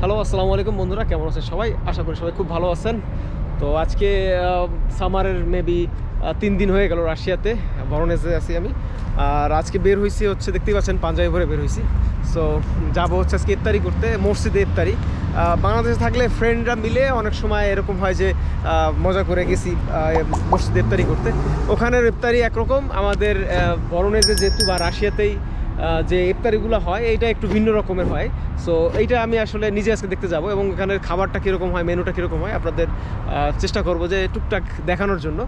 Hello, আসসালামু আলাইকুম বন্ধুরা, কেমন আছেন সবাই? আশা করি সবাই খুব ভালো আছেন। তো আজকে সামারের মেবি তিন দিন হয়ে গেল রাশিয়াতে বরনেজে আছি আমি। আর আজকে বের হয়েছি হচ্ছে, দেখতেই পাচ্ছেন, পাঞ্জাবি ভরে বের হয়েছি সো যাব হচ্ছে আজকে ইফতারি করতে, মসজিদে ইফতারি বাংলাদেশে থাকলে ফ্রেন্ডরা মিলে অনেক সময় এরকম হয় যে মজা করে গেছি মসজিদে ইফতারি করতে। ওখানের ইফতারি একরকম। আমাদের বরনেজে যেহেতু বা রাশিয়াতেই যে ইফতারিগুলো হয়, এইটা একটু ভিন্ন রকমের হয়। সো এইটা আমি আসলে নিজে আজকে দেখতে যাব এবং এখানের খাবারটা কীরকম হয়, মেনুটা কীরকম হয়, আপনাদের চেষ্টা করব যে টুকটাক দেখানোর জন্য।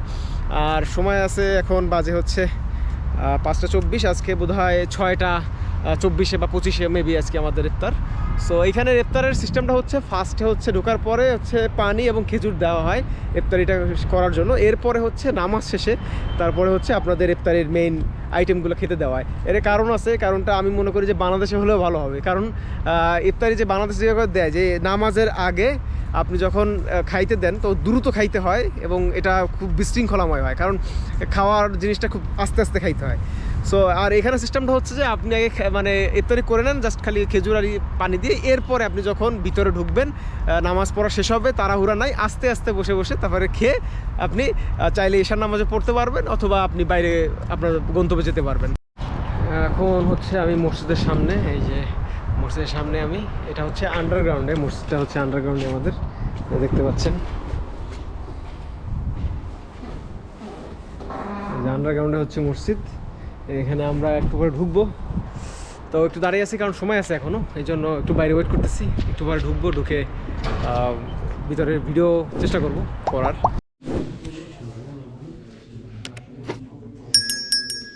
আর সময় আছে এখন বাজে হচ্ছে পাঁচটা চব্বিশ, আজকে বোধ হয় ছয়টা চব্বিশে বা পঁচিশে মেবি আজকে আমাদের ইফতার। সো এইখানের ইফতারের সিস্টেমটা হচ্ছে ফার্স্টে হচ্ছে ঢোকার পরে হচ্ছে পানি এবং খেজুর দেওয়া হয় ইফতারিটা করার জন্য। এরপরে হচ্ছে নামাজ শেষে তারপরে হচ্ছে আপনাদের ইফতারির মেইন আইটেমগুলো খেতে দেওয়া হয়। এর কারণ আছে, কারণটা আমি মনে করি যে বাংলাদেশে হলেও ভালো হবে। কারণ ইফতারি যে বাংলাদেশে যেভাবে দেয়, যে নামাজের আগে আপনি যখন খাইতে দেন, তো দ্রুত খাইতে হয় এবং এটা খুব বিশৃঙ্খলাময় হয়। কারণ, খাওয়ার জিনিসটা খুব আস্তে আস্তে খাইতে হয়। সো আর এখানে সিস্টেমটা হচ্ছে যে আপনি আগে মানে ইফতারি করে নেন জাস্ট খালি খেজুর আর পানি দিয়ে। এরপরে আপনি যখন ভিতরে ঢুকবেন নামাজ পড়া শেষ হবে, তাড়াহুড়া নাই, আস্তে আস্তে বসে বসে তারপরে খেয়ে আপনি চাইলে ঈশার নামাজে পড়তে পারবেন অথবা আপনি বাইরে আপনার গন্তব্যে যেতে পারবেন। এখন হচ্ছে আমি মসজিদের সামনে, এই যে মসজিদের সামনে আমি, এটা হচ্ছে আন্ডারগ্রাউন্ডে মসজিদটা হচ্ছে আন্ডারগ্রাউন্ডে আমাদের দেখতে পাচ্ছেন। আন্ডারগ্রাউন্ডে হচ্ছে মসজিদ। এখানে আমরা একটু করে ঢুকবো। তো একটু দাঁড়িয়ে আছি, কারণ সময় আছে এখনও এই জন্য একটু বাইরে ওয়েট করতেছি। একটু পরে ঢুকবো, ঢুকে ভিতরে ভিডিও চেষ্টা করব করার।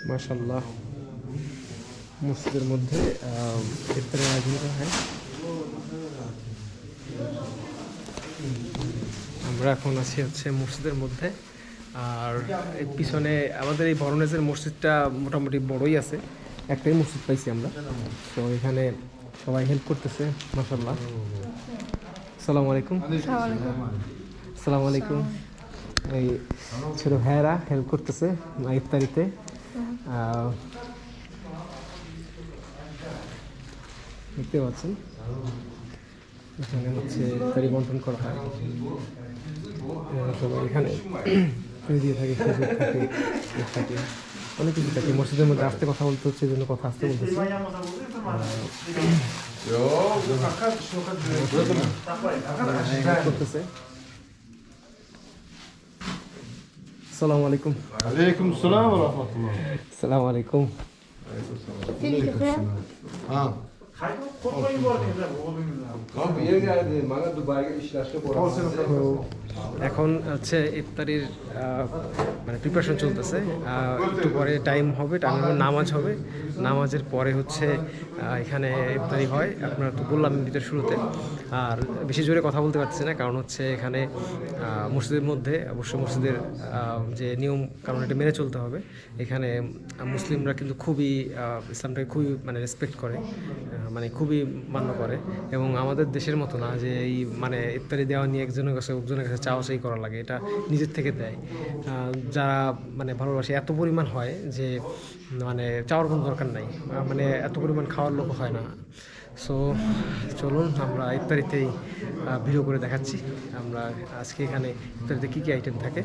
মাশাল্লাহ মসজিদের মধ্যে হয়। আমরা এখন আছি হচ্ছে মসজিদের মধ্যে। আর এই পিছনে আমাদের এই বরনেজের মসজিদটা মোটামুটি বড়ই আছে। একটাই মসজিদ পাইছি আমরা। তো এখানে সবাই হেল্প করতেছে মাসাল্লাহ আসসালামু আলাইকুম। আসসালামু আলাইকুম। এই ছোট ভাইয়েরা হেল্প করতেছে ইফতারিতে দেখতে পাচ্ছেন? এখানে হচ্ছে ইফতারি বন্টন করা হয়। এখানে। করে দিয়ে থাকে ফেসবুক থাকে থাকে। অনেক কিছু থাকে। মসজিদের মধ্যে আসতে কথা বলতে হচ্ছে জন্য কথা আসতে বলতেছি করতেছে আসসালামু আলাইকুম আলাইকুম সালাম ওয়া রাহমাতুল্লাহ। আসসালামু আলাইকুম হ্যাঁ Abi yeni geldi. Bana Dubai'ye işler. Olsun. এখন হচ্ছে ইফতারির মানে প্রিপারেশন চলতেছে। একটু পরে টাইম হবে টাইম নামাজ হবে। নামাজের পরে হচ্ছে এখানে ইফতারি হয়। আপনার তো বললাম ভিতরে শুরুতে। আর বেশি জোরে কথা বলতে পারছি না, কারণ হচ্ছে এখানে মসজিদের মধ্যে, অবশ্যই মসজিদের যে নিয়ম কারণ এটা মেনে চলতে হবে। এখানে মুসলিমরা কিন্তু খুবই ইসলামটাকে খুবই মানে রেসপেক্ট করে মানে খুবই মান্য করে। এবং আমাদের দেশের মতো না যে এই মানে ইফতারি দেওয়া নিয়ে একজনের কাছে একজনের কাছে চাওয়া চাই করা লাগে, এটা নিজের থেকে দেয়। যারা মানে ভালোবাসে, এত পরিমাণ হয় যে মানে চাওয়ার কোনো দরকার নাই। মানে এত পরিমাণ খাওয়ার লোক হয় না। সো চলুন আমরা ইফতারিতেই ভিডিও করে দেখাচ্ছি। আমরা আজকে এখানে ইফতারিতে কী কী আইটেম থাকে?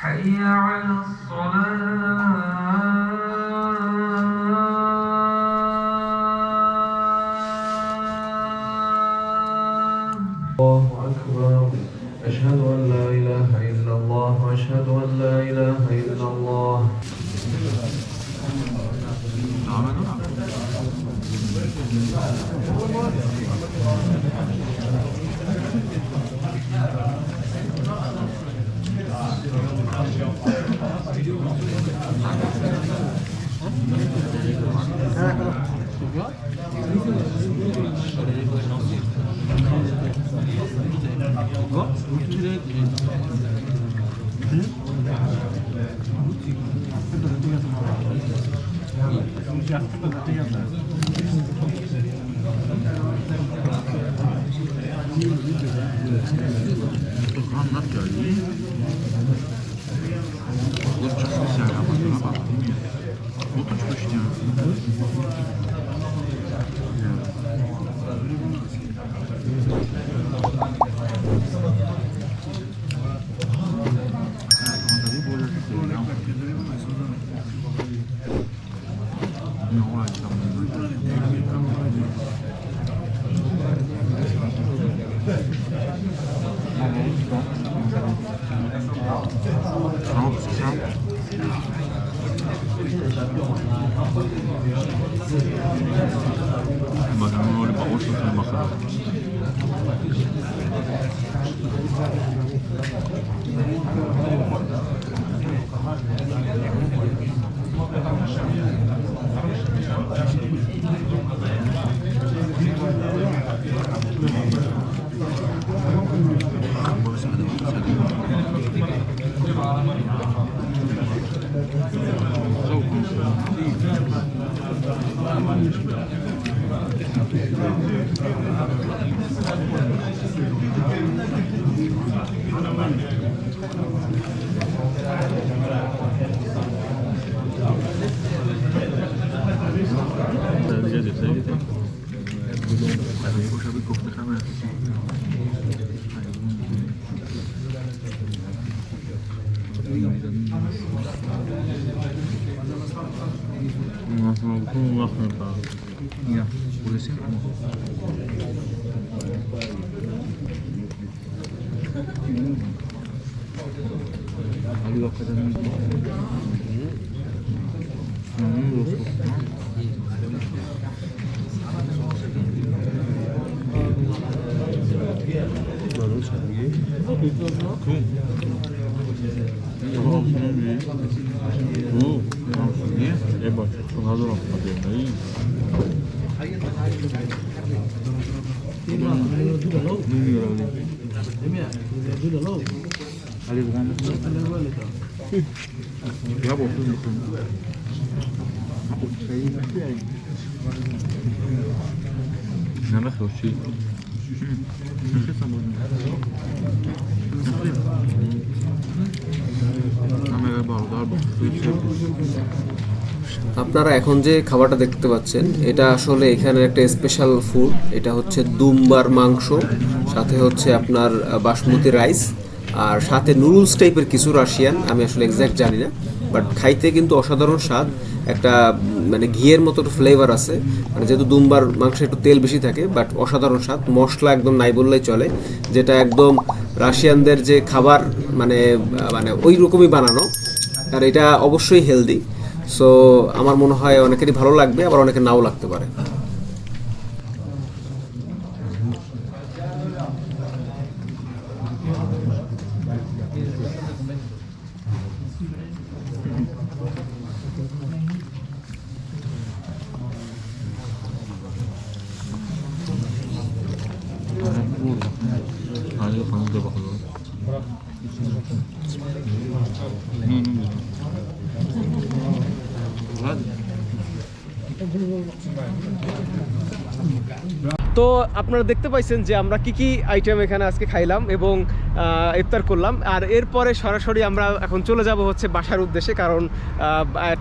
حي على الصلاة. 누가? 울트랙 한 납기 아니? Man kann nur über Ausschüsse machen. 음, 맛있는 콩고가 큰다. 야, 우리 생각 먹어. 아리가 가자는 거. 너무 좋았어. Bravo. Ne nasıl şey? Kamera bağlı, darbe. আপনারা এখন যে খাবারটা দেখতে পাচ্ছেন, এটা আসলে এখানের একটা স্পেশাল ফুড এটা হচ্ছে দুম্বার মাংস, সাথে হচ্ছে আপনার বাসমতি রাইস আর সাথে নুডলস টাইপের কিছু রাশিয়ান আমি আসলে এক্স্যাক্ট জানি না বাট খাইতে কিন্তু অসাধারণ স্বাদ, একটা মানে ঘিয়ের মতো ফ্লেভার আছে মানে যেহেতু দুম্বার মাংসে একটু তেল বেশি থাকে বাট অসাধারণ স্বাদ, মশলা একদম নাই বললেই চলে, যেটা একদম রাশিয়ানদের যে খাবার মানে মানে ওই রকমই বানানো, আর এটা অবশ্যই হেলদি সো আমার মনে হয় অনেকেরই ভালো লাগবে আবার অনেকের নাও লাগতে পারে। 아 তো আপনারা দেখতে পাইছেন যে আমরা কি কি আইটেম এখানে আজকে খাইলাম এবং ইফতার করলাম। আর এরপরে সরাসরি আমরা এখন চলে যাব হচ্ছে বাসার উদ্দেশ্যে কারণ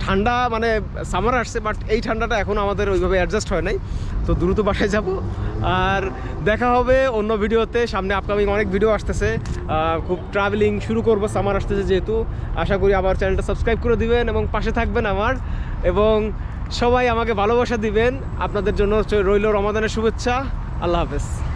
ঠান্ডা মানে সামার আসছে বাট এই ঠান্ডাটা এখন আমাদের ওইভাবে অ্যাডজাস্ট হয় নাই। তো দ্রুত বাসায় যাব। আর দেখা হবে অন্য ভিডিওতে। সামনে আপকামিং অনেক ভিডিও আসতেছে। খুব ট্রাভেলিং শুরু করব সামার আসতেছে যেহেতু। আশা করি আমার চ্যানেলটা সাবস্ক্রাইব করে দিবেন এবং পাশে থাকবেন আমার। এবং সবাই আমাকে ভালোবাসা দিবেন। আপনাদের জন্য রইল রমাদানের শুভেচ্ছা। আল্লাহ হাফেজ।